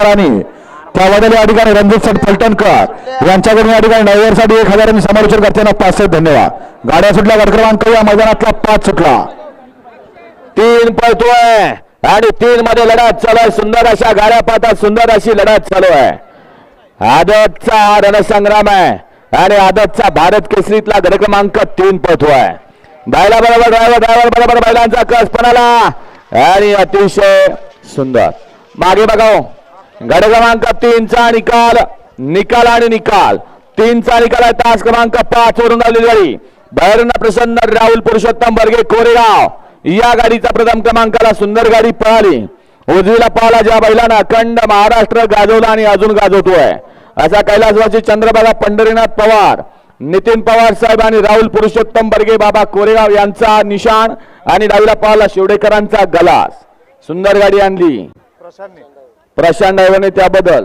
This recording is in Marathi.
पळानी त्याबद्दल या ठिकाणी रणजित सिंग फलटणकर यांच्याकडून या ठिकाणी नव्यासाठी एक हजारांनी समालोचन करताना पाच साहेब धन्यवाद. गाड्या सुटल्या गट क्रमांक या मैदानातला पाच सुटला. तीन पळतोय आणि तीन मध्ये लढत चालू आहे. सुंदर अशा गाड्या पाहतात सुंदर अशी लढत चालू आहे. आदतचा रणसंग्राम आहे आणि आदतचा भारत केसरीतला गड क्रमांक तीन पळतोय. बायला बरोबर ड्रायव्हर ड्रायव्हर बरोबर बैलांचा कस पण आला आणि अतिशय सुंदर. मागे बघाव. गड क्रमांक तीनचा निकाल निकाल आणि निकाल. तीनचा निकाल आहे तास क्रमांक पाच वरून आलेली गाडी. बाहेरून प्रसन्न राहुल पुरुषोत्तम बर्गे कोरेगाव. या गाडीचा प्रथम क्रमांकाला सुंदर गाडी पळाली. उजवीला पाला ज्या बैलानं अखंड महाराष्ट्र गाजवला आणि अजून गाजवतोय. असा कैलासवासी चंद्रबाबा पंढरीनाथ पवार नितीन पवार साहेब आणि राहुल पुरुषोत्तम बर्गे बाबा कोरेगाव यांचा निशाण आणि डावीला पाला शिवडेकरांचा गलास. सुंदर गाडी आणली. प्रशांत ड्रायव्हरने त्याबद्दल.